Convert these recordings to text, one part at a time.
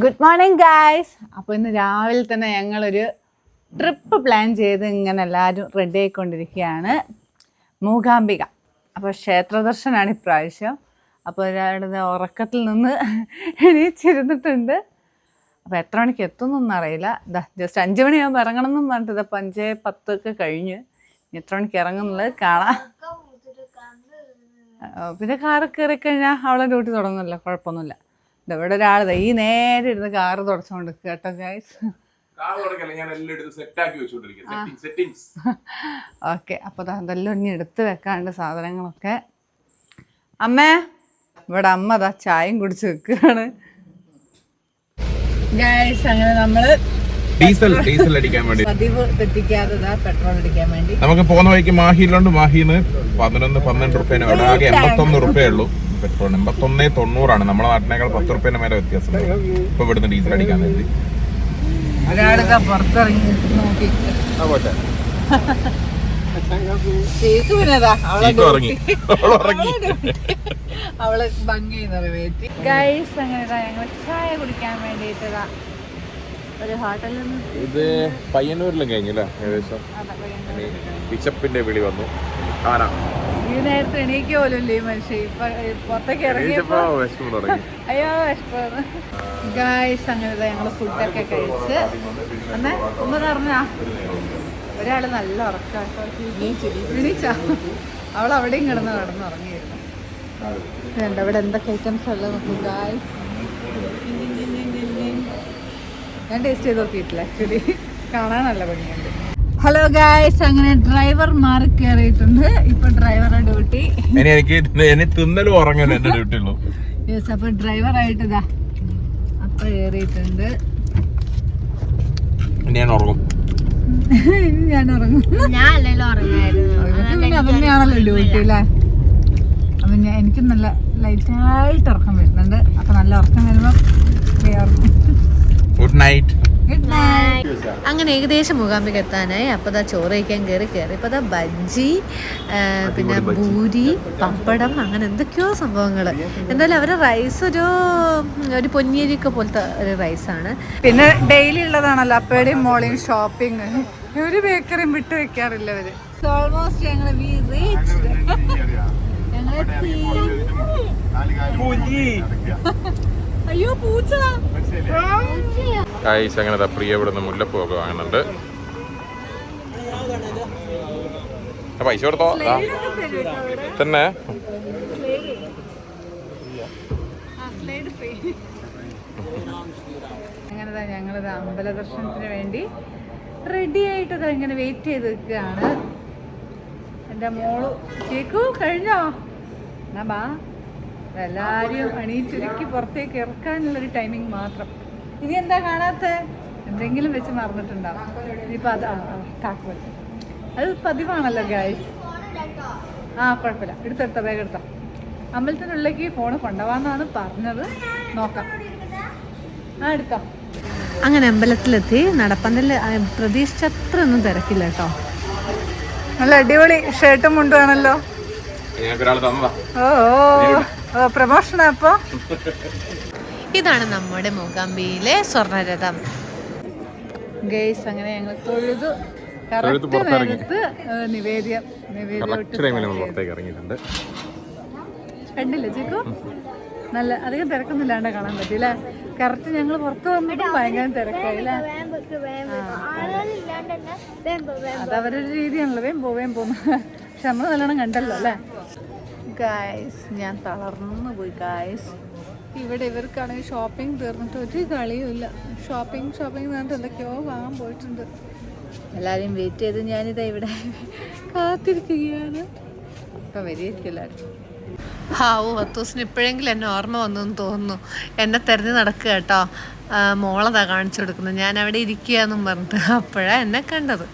Good morning guys അപ്പോൾ ഇന്ന് രാവിലെ തന്നെ ഞങ്ങളൊരു ട്രിപ്പ് പ്ലാൻ ചെയ്ത് ഇങ്ങനെ എല്ലാവരും റെഡി ആയിക്കൊണ്ടിരിക്കുകയാണ്. മൂകാംബിക. അപ്പോൾ ക്ഷേത്രദർശനമാണ് ഇപ്രാവശ്യം. അപ്പോൾ ഒരാളുടെ ഉറക്കത്തിൽ നിന്ന് എണീച്ചിരുന്നിട്ടുണ്ട്. അപ്പോൾ എത്ര മണിക്ക് എത്തുമെന്നൊന്നും അറിയില്ല ഇതാ ജസ്റ്റ് അഞ്ച് മണിയാകുമ്പോൾ ഇറങ്ങണം എന്നും പറഞ്ഞിട്ട് ഇതപ്പോൾ അഞ്ച് പത്തൊക്കെ കഴിഞ്ഞ് ഇനി എത്ര മണിക്ക് ഇറങ്ങുന്നുള്ളത് കാണാം. പിന്നെ കാറ് കയറി കഴിഞ്ഞാൽ അവളെ ഡ്യൂട്ടി തുടങ്ങുന്നില്ല കുഴപ്പമൊന്നുമില്ല. ഇവിടെ ഒരാൾ ഈ നേരെ ഇരുന്ന് കാറ് തുടച്ചോണ്ട് കേട്ടോ ഗൈസ് കാർ തുടക്കല്ല? ഞാൻ എല്ലാം എടുത്ത് സെറ്റ് ആക്കി വെച്ചോണ്ടിരിക്കും. സെറ്റിംഗ്സ് ഓക്കെ അപ്പോൾ ദാ അതെല്ലാം ഇനി എടുത്ത് വെക്കാണ്ട് സാധനങ്ങളൊക്കെ. അമ്മേ ഇവിടെ അമ്മ അതാ ചായയും കുടിച്ച് വെക്കുകയാണ് ഗൈസ് അങ്ങനെ നമ്മൾ ഡീസൽ ഡീസൽ അടിക്കാൻ വേണ്ടി. പതിവ് തെറ്റിക്കാതെ ദാ പെട്രോൾ അടിക്കാൻ വേണ്ടി. നമുക്ക് പോകുന്ന വഴിക്ക് മാഹിയിലുണ്ട്. മാഹിന്ന് പതിനൊന്ന് പന്ത്രണ്ട് റുപ്യേനെ അവിടെ ആകെ എൺപത്തൊന്ന് റുപ്യേ ഉള്ളൂ. പെട്രോൾ എൺപത്തൊന്ന് തൊണ്ണൂറാണ്. നമ്മുടെ നാട്ടിനേക്കാൾ പത്ത് റുപ്യ മേലെ വ്യത്യാസം ഇപ്പൊ ഇവിടുന്ന് ഡീസൽ അടിക്കാൻ വേണ്ടി. അവളെ ഇറങ്ങി അവൾ ഇറങ്ങി അവൾ ഭംഗി ഗൈസ് അങ്ങനെ ഞങ്ങൾ ചായ കുടിക്കാൻ വേണ്ടിയിട്ടതാ. ഒരു ഹോട്ടലിൽ ഇത് പയ്യന്നൂരിലും കഴിഞ്ഞല്ലേ ഏകദേശം. വിശപ്പിന്റെ വിളി വന്നു. ആന ഈ നേരത്തെ എണീക്ക് പോലും ഇല്ലേ ഈ മനുഷ്യ? പുറത്തേക്ക് ഇറങ്ങിയപ്പോ അയ്യോ വിഷപ്പാണ് ഗായ്സ് അങ്ങനെ ഞങ്ങൾ ഫുഡൊക്കെ കഴിച്ച്. അന്നേ ഒന്ന് പറഞ്ഞാ ഒരാൾ നല്ല ഉറക്കാട്ടോ എണീച്ചാ? അവൾ അവിടെയും കിടന്ന് കിടന്ന് ഉറങ്ങിയിരുന്നു. വേണ്ട ഇവിടെ എന്തൊക്കെ ഐറ്റംസ് ഉള്ളത് നോക്കൂ ഗായ്സ് ഞാൻ ടേസ്റ്റ് ചെയ്ത് നോക്കിയിട്ടില്ല ആക്ച്വലി കാണാൻ നല്ല ഭംഗിയുണ്ട് ഹലോ ഗായ്സ് അങ്ങനെ ഡ്രൈവർ മാറി കയറിയിട്ടുണ്ട് ഇപ്പൊ ഡ്രൈവറുടെ ഡ്യൂട്ടി ഇനി എനിക്ക് ഇനി തിന്നലും ഉറങ്ങലും എന്റെ ഡ്യൂട്ടി ഉള്ളൂ. യെസ് അപ്പൊ ഡ്രൈവർ ആയിട്ട് ഇതാ അപ്പ കയറിയിട്ടുണ്ട് ഞാൻ ഉറങ്ങും. ഞാൻ ഉറങ്ങും. ഇതൊക്കെ ഡ്യൂട്ടി അല്ലേ? അപ്പൊ ഞാൻ എനിക്ക് നല്ല ലൈറ്റായിട്ട് ഉറക്കം വരുന്നുണ്ട്. അപ്പൊ നല്ല ഉറക്കം വരുമ്പോ ഗുഡ് നൈറ്റ് ഗുഡ് നൈറ്റ് അങ്ങനെ ഏകദേശം മൂകാംബിക എത്താനായി. അപ്പോൾ ദാ ചോറ് കഴിക്കാൻ കയറി കയറി ഇപ്പോൾ ദാ ബജ്ജി പിന്നെ ഭൂരി പപ്പടം അങ്ങനെ എന്തൊക്കെയോ സംഭവങ്ങൾ എന്തായാലും അവരുടെ റൈസ് ഒരു ഒരു പൊന്നിയരിക്ക പോലത്തെ ഒരു റൈസാണ് പിന്നെ ഡെയിലി ഉള്ളതാണല്ലോ അപ്പയുടെയും മോളെയും ഷോപ്പിംഗ് ഒരു ബേക്കറിയും വിട്ടു വെക്കാറില്ല അവർ. ഓൾമോസ്റ്റ് ഞങ്ങൾ അയ്യോ പൂച്ച ഗൈസ് അങ്ങനെ ദാ പ്രിയ ഇവിടുന്ന് മുല്ലപ്പൂ ഒക്കെ വാങ്ങുന്നുണ്ട്. ആ, പൈസ കൊടുത്തോ? ദാ. തന്നെ. അങ്ങനെതാ ഞങ്ങളിത് അമ്പല ദർശനത്തിന് വേണ്ടി റെഡി ആയിട്ട് ദാ ഇങ്ങനെ വെയിറ്റ് ചെയ്ത് നിൽക്കുകയാണ്. എന്റെ മോൾ ചേക്കു കഴിഞ്ഞോ? എന്നാ ബാ. എല്ലാവരും അണിയിച്ചൊരുക്കി പുറത്തേക്ക് ഇറക്കാനുള്ളൊരു ടൈമിങ് മാത്രം. ഇനി എന്താ കാണാത്ത? എന്തെങ്കിലും വെച്ച് മറന്നിട്ടുണ്ടാവും ഇനിയിപ്പോൾ അത് താക്കോൽ. അത് പതിവാണല്ലോ ഗായ്സ് ആ കുഴപ്പമില്ല. എടുത്തെടുത്ത വേഗം എടുത്ത. അമ്പലത്തിനുള്ളിലേക്ക് ഫോൺ കൊണ്ടുപോകാന്നാണ് പറഞ്ഞത്. നോക്കാം. ആ എടുക്കാം അങ്ങനെ അമ്പലത്തിലെത്തി. നടപ്പന്തൽ പ്രതീക്ഷിച്ചത്ര ഒന്നും തിരക്കില്ല കേട്ടോ. നല്ല അടിപൊളി ഷർട്ടും തന്നതാ ഓ പ്രമോഷനാ അപ്പോ? ഇതാണ് നമ്മുടെ മൂകാംബിയിലെ സ്വർണരഥം. ഗൈസ് അങ്ങനെ ഞങ്ങൾ തൊഴുതു. കറക്റ്റ്. നേരത്ത് നിവേദ്യം കണ്ടില്ലേ ചേക്കു? നല്ല അധികം തിരക്കൊന്നുമില്ലാണ്ട് കാണാൻ പറ്റില്ല കറക്റ്റ് ഞങ്ങൾ പുറത്ത് വന്നിട്ട് ഭയങ്കര തിരക്കായില്ലേ അത്. അവരുടെ രീതിയാണല്ലോ വേം പോവേം പോന്നു പക്ഷെ നമ്മൾ നല്ലോണം കണ്ടല്ലോ അല്ലേ? ഗായ്സ് ഞാൻ തളർന്നു പോയി ഗായ്സ് ഇവിടെ ഇവർക്കാണെങ്കിൽ ഷോപ്പിംഗ് തീർന്നിട്ട് ഒരു കളിയുമില്ല. ഷോപ്പിംഗ് ഷോപ്പിംഗ് പറഞ്ഞിട്ട് എന്തൊക്കെയോ വാങ്ങാൻ പോയിട്ടുണ്ട്. എല്ലാവരെയും വെയിറ്റ് ചെയ്ത് ഞാനിതാ ഇവിടെ കാത്തിരിക്കുകയാണ്. ഇപ്പം വരികയായിരിക്കും എല്ലാവരും. ഹാവു ദിവസം ഇപ്പോഴെങ്കിലും എന്നെ ഓർമ്മ വന്നു എന്ന് തോന്നുന്നു. എന്നെ തെരഞ്ഞു നടക്കുക കേട്ടോ. മോളതാണ് മോളതാ കാണിച്ചു കൊടുക്കുന്നത്. ഞാൻ അവിടെ ഇരിക്കുക എന്നും പറഞ്ഞിട്ട് അപ്പോഴാണ് എന്നെ കണ്ടത്.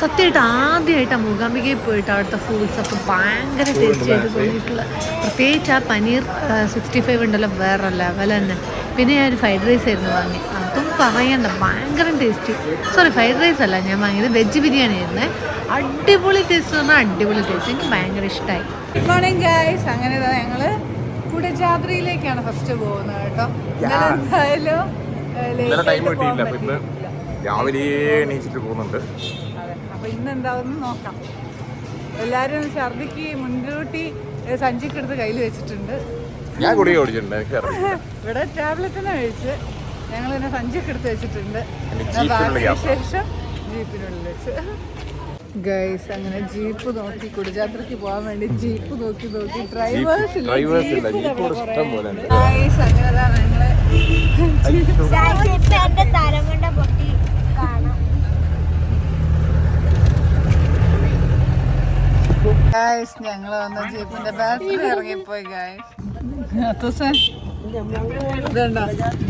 സത്യമായിട്ട് ആദ്യമായിട്ടാണ് മൂകാംബികയിൽ പോയിട്ട് അവിടുത്തെ ഫുഡ്സ് ഒക്കെ ഭയങ്കര ടേസ്റ്റി ആയിട്ട് തോന്നിയിട്ടുള്ള. പ്രത്യേകിച്ച് ആ പനീർ സിക്സ്റ്റി ഫൈവ് ഉണ്ടല്ലോ വേറെ ലെവൽ തന്നെ. പിന്നെ ഞാൻ ഒരു ഫ്രൈഡ് റൈസ് ആയിരുന്നു വാങ്ങി. അതും പറയണ്ട ഭയങ്കര ടേസ്റ്റി സോറി ഫ്രൈഡ് റൈസ് അല്ല ഞാൻ വാങ്ങിയത് വെജ് ബിരിയാണി ആയിരുന്നേ. അടിപൊളി ടേസ്റ്റ് പറഞ്ഞാൽ അടിപൊളി ടേസ്റ്റ് എനിക്ക് ഭയങ്കര ഇഷ്ടമായി ഗുഡ് മോർണിംഗ് ഗായ്സ് അങ്ങനെ ഞങ്ങൾ കുടജാദ്രിയിലേക്കാണ് ഫസ്റ്റ് പോകുന്നത് കേട്ടോ. എന്തായാലും. രാവിലെ എണീച്ചിട്ട് പോകുന്നുണ്ട്. അതെ അപ്പൊ ഇന്ന് എന്താണെന്ന് നോക്കാം. എല്ലാവരും ഛർദിക്ക് മുൻകൂട്ടി സഞ്ചിക്ക് എടുത്ത് കയ്യിൽ വെച്ചിട്ടുണ്ട്. ഞാൻ കുടി ഓടിച്ചിട്ടുണ്ട് എനിക്ക് ഇവിടെ ടാബ്ലറ്റിനെ കഴിച്ച്. ഞങ്ങൾ തന്നെ സഞ്ചിക്ക് എടുത്ത് വെച്ചിട്ടുണ്ട്. ശേഷം ജീപ്പിനുള്ളിൽ വെച്ച്. ഗൈസ് അങ്ങനെ ജീപ്പ് നോക്കി കുടിജാത്രയ്ക്ക് പോകാൻ വേണ്ടി ജീപ്പ് നോക്കി നോക്കി ഡ്രൈവേഴ്സ് ഇല്ല. ജീപ്പ് ഇഷ്ടം പോലെ. ഗൈസ് അങ്ങനെ ഞങ്ങൾ എന്റെ തരം കൊണ്ട് പൊട്ടി കാണാം ഗൈസ് ഞങ്ങൾ വന്ന ജീപ്പിന്റെ ബാറ്ററി ഇറങ്ങിപ്പോയി ഇതുണ്ടോ?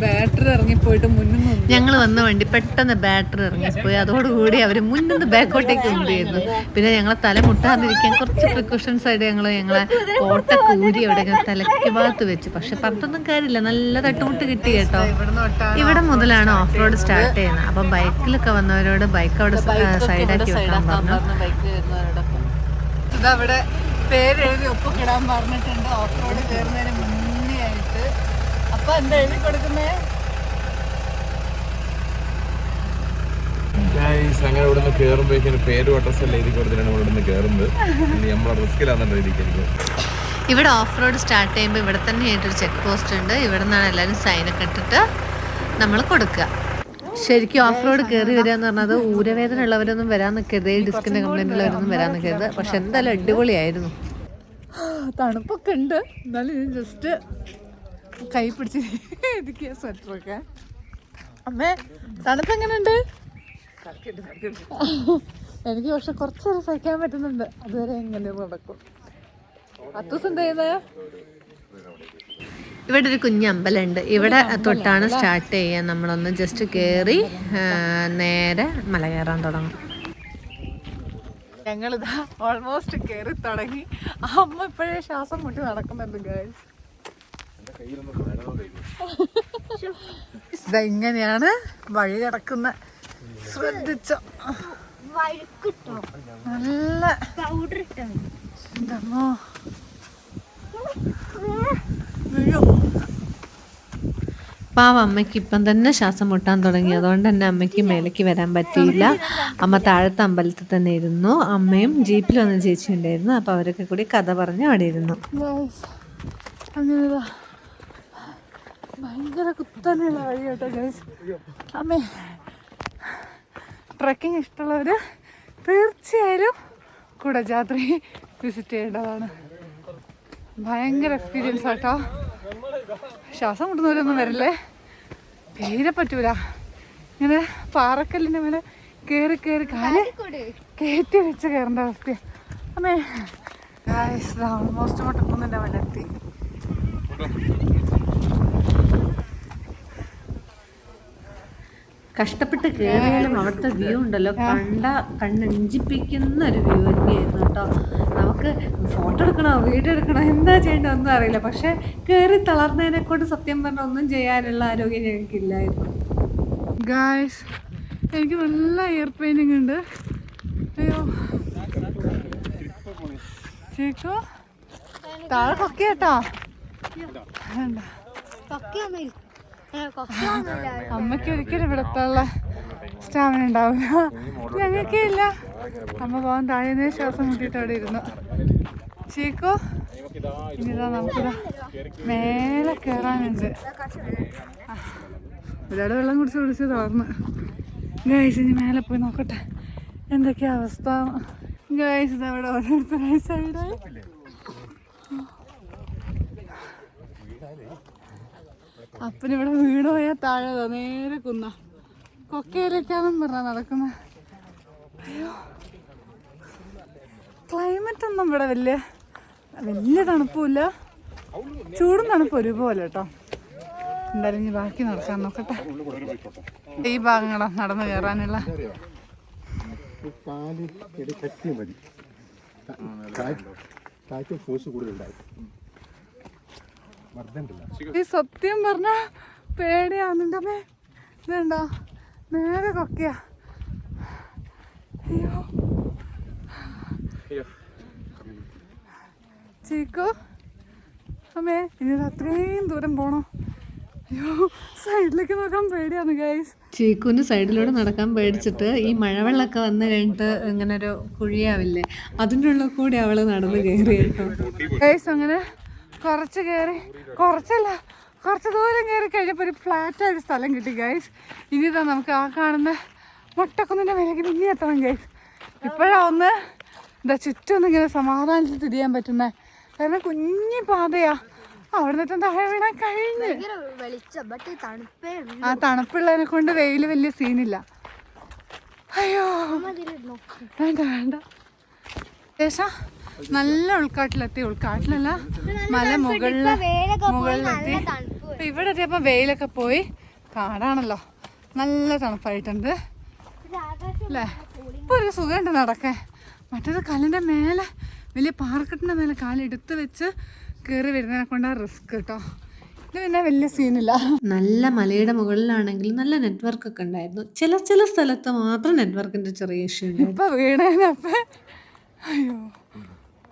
ബാറ്ററി ഇറങ്ങിപ്പോയിട്ട് മുന്നിൽ ഞങ്ങൾ വന്ന വണ്ടി പെട്ടെന്ന് ബാറ്ററി ഇറങ്ങിപ്പോയി. അതോടുകൂടി അവർ നിന്ന് ബാക്കോട്ടേക്ക് കൊണ്ടുവരുന്നു പിന്നെ ഞങ്ങളെ തല മുട്ടാതിരിക്കാൻ കുറച്ച് പ്രിക്കോഷൻസ് ആയിട്ട് ഞങ്ങൾ ഞങ്ങളെ കോട്ട കൂരി അവിടെ തലയ്ക്ക് ഭാഗത്ത് വെച്ച്. പക്ഷെ പറഞ്ഞൊന്നും കാര്യമില്ല. നല്ല തട്ടുമുട്ട് കിട്ടി കേട്ടോ. ഇവിടെ മുതലാണ് ഓഫ് റോഡ് സ്റ്റാർട്ട് ചെയ്യുന്നത്. അപ്പൊ ബൈക്കിലൊക്കെ വന്നവരോട് ബൈക്ക് അവിടെ സൈഡാക്കി വെക്കാൻ പറഞ്ഞു. ഇതവിടെ പേരെഴുതി ഒപ്പിക്കിടാൻ പറഞ്ഞിട്ടുണ്ട്. ഓഫ് റോഡ് കയറുന്നതിന് മുന്നേ ആയിട്ട് അപ്പൊ എന്താ എഴുതി കൊടുക്കുന്നേ? അങ്ങനെ ഇവിടെ നിന്ന് കയറുമ്പോഴേക്കും പേരും അഡ്രസ്സും എല്ലാം എഴുതി കൊടുത്തിട്ടാണ് ഇവിടെ നിന്ന് കയറുന്നത് ഇനി നമ്മളെ റിസ്കിലാണെന്ന രീതിക്ക് ഇവിടെ ഓഫ് റോഡ് സ്റ്റാർട്ട് ചെയ്യുമ്പോൾ ഇവിടെ തന്നെ ആയിട്ടൊരു ചെക്ക് പോസ്റ്റ് ഉണ്ട്. ഇവിടെ നിന്നാണ് എല്ലാവരും സൈനൊക്കെ ഇട്ടിട്ട് നമ്മൾ കൊടുക്കുക. ശരിക്കും ഓഫ് റോഡ് കയറി വരിക എന്ന് പറഞ്ഞത് ഊരവേദന ഉള്ളവരൊന്നും വരാൻ നിൽക്കരുത് ഡിസ്കിന്റെ കംപ്ലൈന്റ് ഉള്ളവരൊന്നും വരാൻ നിൽക്കരുത് പക്ഷെ എന്തായാലും അടിപൊളിയായിരുന്നു. തണുപ്പൊക്കെ ഉണ്ട്. എന്നാലും ഞാൻ ജസ്റ്റ് കൈ പിടിച്ച് ഇരിക്കുക സ്വെറ്ററൊക്കെ അമ്മേ തണുപ്പ് എങ്ങനെയുണ്ട്? എനിക്ക് പക്ഷെ കുറച്ച് സഹിക്കാൻ പറ്റുന്നുണ്ട്. അതുവരെ എങ്ങനെ നടക്കും. അത്തൂസ് എന്താ ചെയ്യുന്നത് ഇവിടെ ഒരു കുഞ്ഞ് അമ്പലമുണ്ട്. ഇവിടെ തൊട്ടാണ് സ്റ്റാർട്ട് ചെയ്യുക. നമ്മളൊന്ന് ജസ്റ്റ് കയറി നേരെ മല കയറാൻ തുടങ്ങും. ഞങ്ങളിതാ ഓൾമോസ്റ്റ് കയറി തുടങ്ങി. അമ്മ ഇപ്പോഴേ ശ്വാസം മുട്ടി നടക്കുന്നുണ്ട് ഗേൾസ് ഇതെങ്ങനെയാണ് ഇങ്ങനെയാണ് വഴി കിടക്കുന്ന ശ്രദ്ധിച്ചോ. വഴുക്കിട്ടോ? നല്ല പൗഡർ ഇട്ടോ? പാവ അമ്മയ്ക്ക് ഇപ്പം തന്നെ ശ്വാസം മുട്ടാൻ തുടങ്ങി. അതുകൊണ്ട് തന്നെ അമ്മയ്ക്ക് മേലേക്ക് വരാൻ പറ്റിയില്ല. അമ്മ താഴത്തെ അമ്പലത്തിൽ തന്നെ ഇരുന്നു. അമ്മയും ജീപ്പിൽ വന്ന ചേച്ചി ഉണ്ടായിരുന്നു. അപ്പോൾ അവരൊക്കെ കൂടി കഥ പറഞ്ഞ് അവിടെ ഇരുന്നു. ഭയങ്കര കുത്തനെയുള്ള വഴി കേട്ടോ ഗൈസ് അമ്മേ ട്രക്കിംഗ് ഇഷ്ടമുള്ളവർ തീർച്ചയായാലും കുടജാത്രി വിസിറ്റ് ചെയ്യേണ്ടതാണ്. ഭയങ്കര എക്സ്പീരിയൻസ് ആട്ടോ. ശ്വാസം മുട്ടുന്നവരൊന്നും വരല്ലേ? തീരെ പറ്റൂല. ഇങ്ങനെ പാറക്കല്ലിന്റെ മേലെ കേറി കയറി കാൽ കയറ്റി വെച്ച് കയറേണ്ട അവസ്ഥ അമ്മേ. ഓൾമോസ്റ്റ് മുട്ടക്കുന്നിന്റെ മേലെ എത്തി കഷ്ടപ്പെട്ട് കയറിയാലും അവിടുത്തെ വ്യൂ ഉണ്ടല്ലോ. കണ്ട കണ്ണഞ്ചിപ്പിക്കുന്ന ഒരു വ്യൂ തന്നെയായിരുന്നു കേട്ടോ. നമുക്ക് ഫോട്ടോ എടുക്കണോ വീഡിയോ എടുക്കണോ എന്താ ചെയ്യേണ്ടത് ഒന്നും അറിയില്ല. പക്ഷേ കയറി തളർന്നതിനെ കൊണ്ട് സത്യം പറഞ്ഞാൽ ഒന്നും ചെയ്യാനുള്ള ആരോഗ്യം എനിക്കില്ലായിരുന്നു ഗായ്സ് എനിക്ക് നല്ല ഇയർ പെയിനിങ് ഉണ്ട്. അയ്യോ. ചേക്കോ താഴെ കൊക്കയാട്ടോ കേട്ടോ. അമ്മയ്ക്ക് ഒരിക്കലും ഇവിടെ എത്താനുള്ള സ്റ്റാമിന ഉണ്ടാവില്ല ഞങ്ങൾക്കേ ഇല്ല അമ്മ പോകാൻ താഴെ ശ്വാസം മുട്ടിയിട്ട് അവിടെ ഇരുന്നു. ചീക്കോ ഇനിതാ നമുക്കിതാ മേലെ കയറാനുണ്ട് ഒരുപാട് വെള്ളം കുടിച്ച് കുടിച്ച് തളർന്ന്. ഗൈസ് ഇനി മേലെ പോയി നോക്കട്ടെ. എന്തൊക്കെയാ അവസ്ഥ? ഗൈസ് അവിടെ ഓരോരുത്തരായി സൈഡായി അപ്പനിവിടെ വീട് പോയാൽ താഴെ നേരെ കുന്ന. കൊക്കയിലേക്കാന്നും പറഞ്ഞാ നടക്കുന്നത്. അയ്യോ. ക്ലൈമറ്റ് ഒന്നും ഇവിടെ വലിയ വലിയ തണുപ്പുമില്ല. ചൂടും തണുപ്പ് ഒരുപോലെ കേട്ടോ. എന്തായാലും ഇനി ബാക്കി നടക്കാൻ നോക്കട്ടെ. ഈ ഭാഗങ്ങളാ നടന്നു കയറാനുള്ള. മതി കാറ്റ് ഫോഴ്സ് ഈ സത്യം പറഞ്ഞ അമ്മേ. ഇതുണ്ടോ? നേരെ കൊക്കയാ അയ്യോ. ചീക്കു. അമ്മേ ഇനി അത്രയും ദൂരം പോണോ? അയ്യോ സൈഡിലേക്ക് നോക്കാൻ പേടിയാണ് ഗൈസ് ചീക്കുവിന് സൈഡിലൂടെ നടക്കാൻ പേടിച്ചിട്ട് ഈ മഴവെള്ളമൊക്കെ വന്നു കഴിഞ്ഞിട്ട് ഇങ്ങനെ ഒരു കുഴിയാവില്ലേ? അതിന്റെ ഉള്ളിൽ കൂടി അവൾ നടന്ന് കയറി കേട്ടോ. ഗൈസ് അങ്ങനെ കുറച്ച് കയറി കുറച്ചല്ല കുറച്ച് ദൂരം കയറി കഴിഞ്ഞപ്പോൾ ഒരു ഫ്ലാറ്റ് ആയൊരു സ്ഥലം കിട്ടി ഗൈസ് ഇനി ഇതാ നമുക്ക് ആ കാണുന്ന മുട്ടക്കുന്നിന്റെ മേലേക്ക് പിന്നെ എത്തണം ഗൈസ് ഇപ്പോഴാ ഒന്ന് എന്താ ചുറ്റും ഇങ്ങനെ സമാധാനത്തിൽ തിരിയാൻ പറ്റുന്ന. കാരണം കുഞ്ഞി പാതയാ. അവിടെ നിന്നിട്ട് താഴെ വീണാൽ കഴിഞ്ഞ്. ആ തണുപ്പുള്ളതിനെ കൊണ്ട് വെയിൽ വലിയ സീനില്ല. അയ്യോ. വേണ്ട വേണ്ട. ശേഷം നല്ല ഉൾക്കാട്ടിലെത്തി. ഉൾക്കാട്ടിലല്ല മല മുകളിൽ വേലൊക്കെ മുകളിലെത്തി. നല്ല തണുപ്പ്. ഇപ്പൊ ഇവിടെ എത്തിയപ്പോ വെയിലൊക്കെ പോയി. കാടാണല്ലോ. നല്ല തണുപ്പായിട്ടുണ്ട്. അല്ലേ ഇപ്പൊ ഒരു സുഖമുണ്ട് നടക്കേ മറ്റേത് കല്ലിന്റെ മേലെ വലിയ പാർക്കിട്ടിന്റെ മേലെ കാലെടുത്ത് വെച്ച് കയറി വരുന്നതിനെ കൊണ്ടാ റിസ്ക് കേട്ടോ ഇത് പിന്നെ വലിയ സീനില്ല. നല്ല മലയുടെ മുകളിലാണെങ്കിൽ നല്ല നെറ്റ്വർക്ക് ഒക്കെ ഉണ്ടായിരുന്നു. ചില ചില സ്ഥലത്ത് മാത്രം നെറ്റ്വർക്കിന്റെ ചെറിയ ഇഷ്യൂ ഉണ്ട് ഇപ്പൊ വീണേനപ്പ അയ്യോ.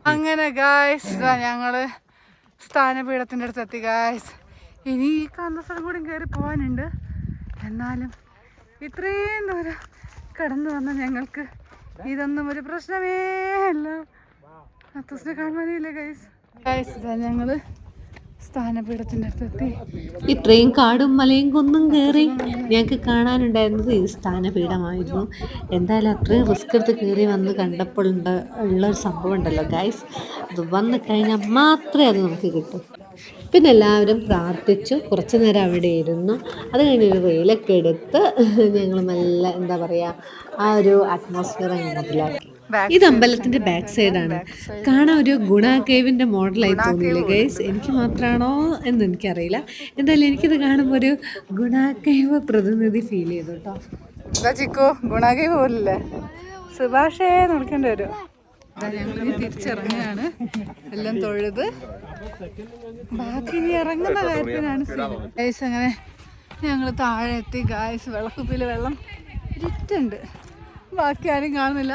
അങ്ങനെ ഗായ്സ് ഞങ്ങൾ സ്ഥാനപീഠത്തിന്റെ അടുത്ത് എത്തി ഗായ്സ് ഇനി ഈ കാണുന്ന സ്ഥലം കൂടി കയറി പോകാനുണ്ട് എന്നാലും ഇത്രയും ദൂരം കടന്നു വന്ന ഞങ്ങൾക്ക് ഇതൊന്നും ഒരു പ്രശ്നമേ അല്ല. അത്തസിനെ കാണാനില്ല ഗൈസ് ഗൈസ് ഞങ്ങൾ സ്ഥാനപീഠത്തിന്റെ അടുത്തെത്തി ഇത്രയും കാടും മലയും കുന്നും കയറി ഞങ്ങൾക്ക് കാണാനുണ്ടായിരുന്നത് ഈ സ്ഥാനപീഠമായിരുന്നു. എന്തായാലും അത്രയും റിസ്ക് എടുത്ത് കയറി വന്ന് കണ്ടപ്പോൾ ഉണ്ട് ഉള്ള ഒരു സംഭവം ഉണ്ടല്ലോ ഗൈസ് അത് വന്ന് കഴിഞ്ഞാൽ മാത്രമേ അത് നമുക്ക് കിട്ടൂ. പിന്നെ എല്ലാവരും പ്രാർത്ഥിച്ചു. കുറച്ച് നേരം അവിടെ ഇരുന്നു. അത് കഴിഞ്ഞ് ഒരു വെയിലൊക്കെ എടുത്ത് ഞങ്ങൾ നല്ല എന്താ പറയുക ആ ഒരു അറ്റ്മോസ്ഫിയർ മനസ്സിലാക്കി ഇത് അമ്പലത്തിന്റെ ബാക്ക് സൈഡാണ് കാണാൻ ഒരു ഗുണ കേവിന്റെ മോഡലായി തോന്നിയില്ലേ ഗൈസ് എനിക്ക് മാത്രമാണോ എന്ന് എനിക്കറിയില്ല. എന്തായാലും എനിക്കിത് കാണുമ്പോൾ ഒരു ഗുണ കേവ് പ്രതിനിധി ഫീൽ ചെയ്തു കേട്ടോ. ഇതാ ചിക്കു? ഗുണാകി പോലില്ലേ? സുഭാഷേ നടക്കേണ്ടി വരും. തിരിച്ചിറങ്ങുകയാണ്. എല്ലാം തൊഴുത്. ബാക്കി ഇനി ഇറങ്ങുന്ന കാര്യത്തിനാണ് ഗൈസ് അങ്ങനെ ഞങ്ങൾ താഴെ എത്തി. ഗായ്സ് വെള്ളക്കുപ്പിയിൽ വെള്ളം ഇരിട്ടുണ്ട് ബാക്കി ആരും കാണുന്നില്ല.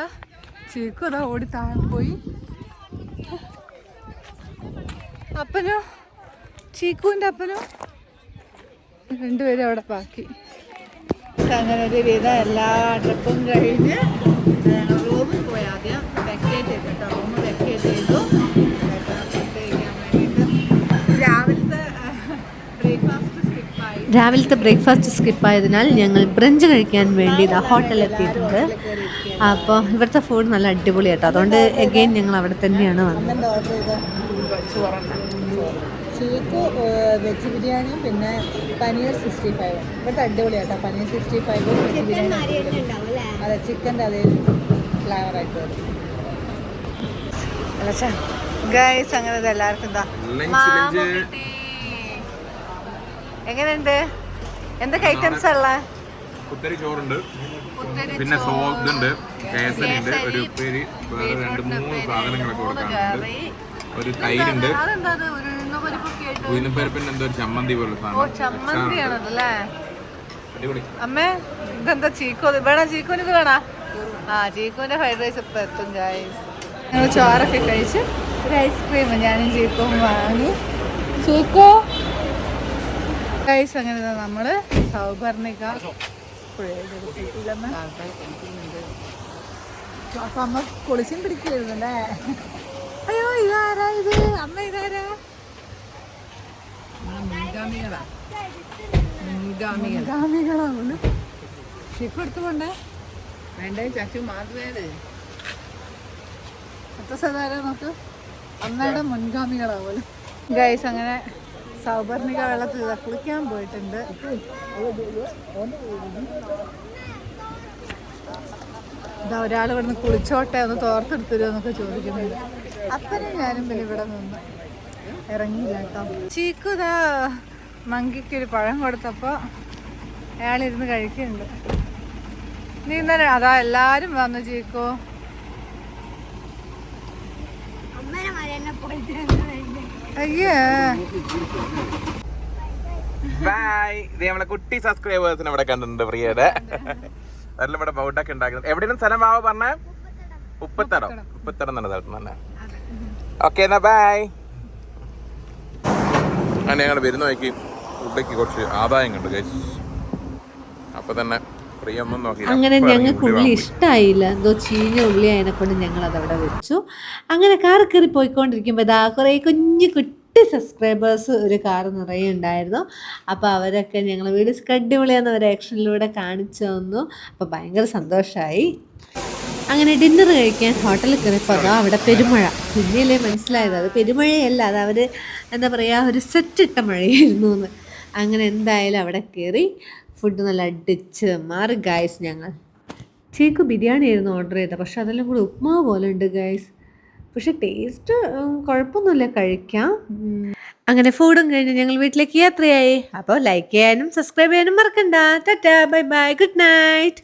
ചീക്കു അതാ ഓടി താഴെ പോയി. അപ്പനോ? ചീക്കുവിന്റെ അപ്പനോ? രണ്ടുപേരും അവിടെ ബാക്കി അങ്ങനെ ഒരു വിധം എല്ലാ ട്രിപ്പും കഴിഞ്ഞ് റൂമിൽ പോയി ആദ്യം വെക്കേറ്റ് ചെയ്തു കേട്ടോ റൂം വെക്കേറ്റ് ചെയ്തു. രാവിലത്തെ ബ്രേക്ക്ഫാസ്റ്റ് സ്കിപ്പ് ആയതിനാൽ സ്കിപ്പായതിനാൽ ഞങ്ങൾ ബ്രഞ്ച് കഴിക്കാൻ വേണ്ടി ഹോട്ടലിൽ എത്തിയിട്ടുണ്ട്. അപ്പോൾ ഇവിടുത്തെ ഫുഡ് നല്ല അടിപൊളി കേട്ടോ അതുകൊണ്ട് എഗെയിൻ ഞങ്ങൾ അവിടെ തന്നെയാണ് വന്നത്. ചീക്ക് വെജ് ബിരിയാണിയും പിന്നെ പനീർ സിക്സ്റ്റി ഫൈവ് ഇവിടുത്തെ അടിപൊളിയാട്ടോ. Paneer sixty five veg biryani. അതെ ചിക്കന്റെ അതേ ഫ്ലേവർ ആയിട്ട് വരും. ഗൈസ് അങ്ങനെ എല്ലാവർക്കും എന്താ. എങ്ങനെയുണ്ട്? എന്തൊക്കെ ഐറ്റംസ് ഉള്ള? കുത്തരി ചോറുണ്ട്. പിന്നെ സോ ഇതുണ്ട്. കേസരി ഉണ്ട്. ഒരു ഉപ്പേരി വേറെ രണ്ട് മൂന്ന് സാധനങ്ങളൊക്കെ കൊടുക്കാറുണ്ട് ഒരു തൈരുണ്ട്. അതെന്താ അത് ഉഴുന്ന പരിപ്പൊക്കെ ആയിട്ട് ഉയർന്നപ്പരപ്പിന്റെ എന്തോ ഒരു ചമ്മന്തി പോലെ സാധനം. അമ്മേ ഇതെന്താ ചീക്കോ വേണോ? ചീക്കോന് ഇത് വേണോ? ആ ചീക്കോന്റെ ഫ്രൈഡ് റൈസ് ഇപ്പൊ എത്തും ഗായ്സ് ഞങ്ങൾ ചോറൊക്കെ കഴിച്ച് ഒരു ഐസ്ക്രീം ഞാനും ചീക്കോവും വാങ്ങി. ചീക്കോ? ഗൈസ് അങ്ങനെ നമ്മൾ നമ്മൾ സൗപർണിക അടുത്തെത്തിയില്ലമ്മ. അപ്പൊ അമ്മ പൊളിച്ചും പിടിക്കായിരുന്നല്ലേ അയ്യോ ഇതാരാ ഇത്? അമ്മ ഇതാരാ? മുൻഗാമികളാണ് ഷിപ്പ് എടുത്തു പോണ്ടേ? വേണ്ടേ ചച്ചു മാത്രമേ അത്ത സദാര നോക്ക്. അമ്മയുടെ മുൻഗാമികളാവുമല്ലോ ഗൈസ് അങ്ങനെ സൗപർണിക വെള്ളത്തിൽ കുളിക്കാൻ പോയിട്ടുണ്ട്. ഇതാ ഒരാൾ ഇവിടുന്ന് കുളിച്ചോട്ടെ ഒന്ന് തോർത്തെടുത്തരുമോ എന്നൊക്കെ ചോദിക്കുന്നുണ്ട്. അപ്പനും ഞാനും പിന്നെ ഇവിടെ നിന്ന് ഇറങ്ങിയില്ല കേട്ടോ. ചീക്കു ഇതാ മങ്കിക്ക് ഒരു പഴം കൊടുത്തപ്പോൾ അയാളിരുന്ന് കഴിക്കുന്നുണ്ട്. നീ ഇന്നലെ അതാ എല്ലാരും വന്നു ചീക്കു. അമ്മേനെ മരനെ പോയിട്ട് അയ്യേ ബൈ ഇത് നമ്മളെ കുട്ടി സബ്സ്ക്രൈബേഴ്സിനെ ഇവിടെ കണ്ടിട്ടുണ്ട് പ്രിയയുടെ. അതിൽ ഇവിടെ ബൗട്ടൊക്കെ ഉണ്ടാക്കുന്നത്. എവിടെയും സ്ഥലം ആവോ പറഞ്ഞ. ഉപ്പത്തടം. ഉപ്പത്തടം. തന്നെ സ്ഥലത്ത് തന്നെ. ഓക്കെ എന്നാ ബായ് അങ്ങനെ ഞങ്ങൾ വരുന്ന വഴിക്ക് ഫുഡിലേക്ക് കുറച്ച് ആദായം കണ്ടു ഗൈസ് അപ്പൊ തന്നെ അങ്ങനെ ഞങ്ങൾക്ക് ഉള്ളി ഇഷ്ടമായില്ല എന്തോ ചീഞ്ഞ ഉള്ളി അതിനെ കൊണ്ട് ഞങ്ങൾ അതവിടെ വെച്ചു. അങ്ങനെ കാർ കയറി പോയിക്കൊണ്ടിരിക്കുമ്പോൾ ഇതാ കുറേ കുഞ്ഞു കുട്ടി സബ്സ്ക്രൈബേഴ്സ് ഒരു കാർ നിറയെ ഉണ്ടായിരുന്നു. അപ്പോൾ അവരൊക്കെ ഞങ്ങൾ വീഡിയോസ് അടിപൊളിയാന്ന് അവർ ആക്ഷനിലൂടെ കാണിച്ചു തന്നു. അപ്പോൾ ഭയങ്കര സന്തോഷമായി അങ്ങനെ ഡിന്നർ കഴിക്കാൻ ഹോട്ടലിൽ കയറിയപ്പോൾ അതോ അവിടെ പെരുമഴ. പിന്നെയല്ലേ മനസ്സിലായത്? അത് പെരുമഴയല്ല. അത് അവർ എന്താ പറയുക ഒരു സെറ്റിട്ട മഴയായിരുന്നു എന്ന്. അങ്ങനെ എന്തായാലും അവിടെ കയറി ഫുഡ് നല്ല അടിച്ച് മാറി ഗായ്സ് ഞങ്ങൾ. ചേക്ക് ബിരിയാണി ആയിരുന്നു ഓർഡർ ചെയ്തത് പക്ഷെ അതെല്ലാം കൂടി ഉപ്മാവ് പോലെ ഉണ്ട് ഗായ്സ് പക്ഷെ ടേസ്റ്റ് കുഴപ്പമൊന്നുമില്ല കഴിക്കാം. അങ്ങനെ ഫുഡും കഴിഞ്ഞ് ഞങ്ങൾ വീട്ടിലേക്ക് യാത്രയായി. അപ്പോൾ ലൈക്ക് ചെയ്യാനും സബ്സ്ക്രൈബ് ചെയ്യാനും മറക്കണ്ട. Tata bye bye good night